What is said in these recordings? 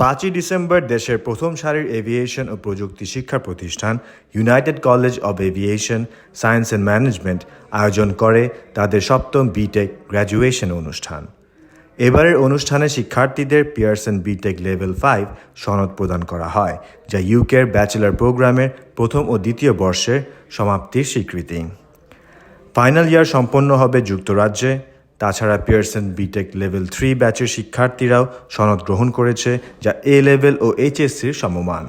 পাঁচই ডিসেম্বর দেশের প্রথম সারির এভিয়েশন ও প্রযুক্তি শিক্ষা প্রতিষ্ঠান United College of Aviation, Science and Management আয়োজন করে তাদের সপ্তম বিটেক গ্র্যাজুয়েশন অনুষ্ঠান। এবারের অনুষ্ঠানে শিক্ষার্থীদের পিয়ারসন বিটেক লেভেল ফাইভ সনদ প্রদান করা হয়, যা ইউকের ব্যাচেলর প্রোগ্রামের প্রথম ও দ্বিতীয় বর্ষের সমাপ্তির স্বীকৃতি। ফাইনাল ইয়ার সম্পন্ন হবে যুক্তরাজ্যে। তাছাড়া পিয়ারসন বিটেক লেভেল থ্রি ব্যাচের শিক্ষার্থীরাও সনদ গ্রহণ করেছে যা এ লেভেল ও এইচএসসির সমমান।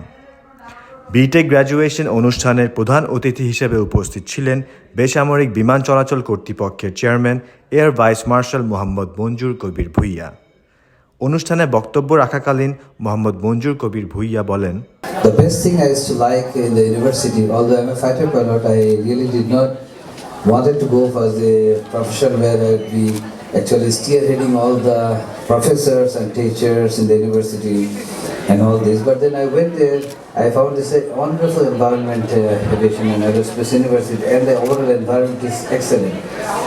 বিটেক গ্র্যাজুয়েশন অনুষ্ঠানের প্রধান অতিথি হিসেবে উপস্থিত ছিলেন বেসামরিক বিমান চলাচল কর্তৃপক্ষের chairman air vice marshal Mohammad Manzur Kabir Bhuiyan. অনুষ্ঠানে বক্তব্য রাখাকালীন মোহাম্মদ মঞ্জুর কবির ভুইয়া বলেন The best thing I used to like in the university, although I'm a fighter pilot, I really did not wanted to go for the profession where I'd be actually all the professors and teachers in the university and all this. But then I went there, I found this wonderful environment, uh, aviation and aerospace university, and the overall environment is excellent.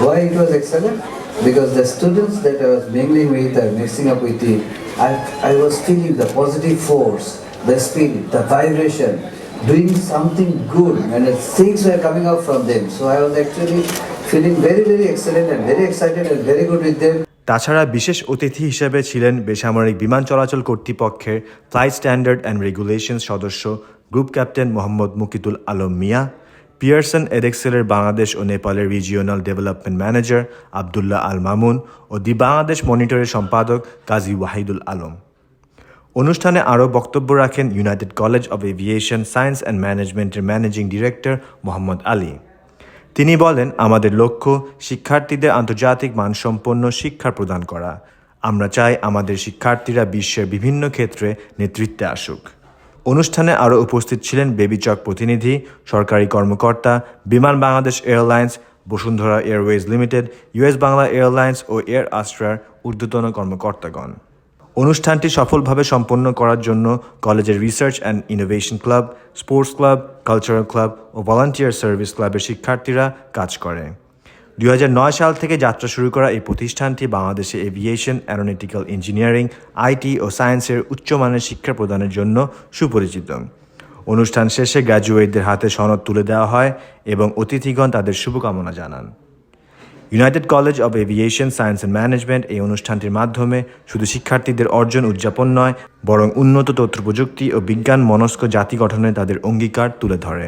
Why it was excellent? Because the students that I was mingling with or mixing up with, the, I, I was feeling the positive force, the spirit, the vibration, doing something good, and things were coming out from them. So I was actually feeling very, very excellent and very excited and very good with them. তাছাড়া বিশেষ অতিথি হিসেবে ছিলেন বেসামরিক বিমান চলাচল কর্তৃপক্ষের flight standard and regulation সদস্য group captain Mohammad Mukitul Alam Mia Pearson এডেক্সেলের Bangladesh ও নেপালের regional development manager Abdullah Al Mamun O the Bangladesh মনিটরের সম্পাদক কাজী ওয়াহিদুল আলম অনুষ্ঠানে আরও বক্তব্য রাখেন United College of Aviation Science and ম্যানেজমেন্টের ম্যানেজিং ডিরেক্টর মোহাম্মদ আলী। তিনি বলেন, আমাদের লক্ষ্য শিক্ষার্থীদের আন্তর্জাতিক মানসম্পন্ন শিক্ষা প্রদান করা। আমরা চাই আমাদের শিক্ষার্থীরা বিশ্বের বিভিন্ন ক্ষেত্রে নেতৃত্বে আসুক। অনুষ্ঠানে আরও উপস্থিত ছিলেন বেবিচক প্রতিনিধি, সরকারি কর্মকর্তা, Biman Bangladesh Airlines, Bashundhara Airways limited US Bangla Airlines ও এয়ার আস্ট্রার ঊর্ধ্বতন কর্মকর্তাগণ। অনুষ্ঠানটি সফলভাবে সম্পন্ন করার জন্য কলেজের research and innovation club, sports club, cultural club O volunteer service ক্লাবের শিক্ষার্থীরা কাজ করে। দুই হাজার নয় সাল থেকে যাত্রা শুরু করা এই প্রতিষ্ঠানটি বাংলাদেশে এভিয়েশন, অ্যারোনটিক্যাল ইঞ্জিনিয়ারিং, আইটি ও সায়েন্সের উচ্চমানের শিক্ষা প্রদানের জন্য সুপরিচিত। অনুষ্ঠান শেষে গ্র্যাজুয়েটদের হাতে সনদ তুলে দেওয়া হয় এবং অতিথিগণ তাদের শুভকামনা জানান। United College of Aviation Science and Management এই অনুষ্ঠানটির মাধ্যমে শুধু শিক্ষার্থীদের অর্জন উদযাপন নয়, বরং উন্নত তথ্য প্রযুক্তি ও বিজ্ঞান মনস্ক জাতি গঠনে তাদের অঙ্গীকার তুলে ধরে।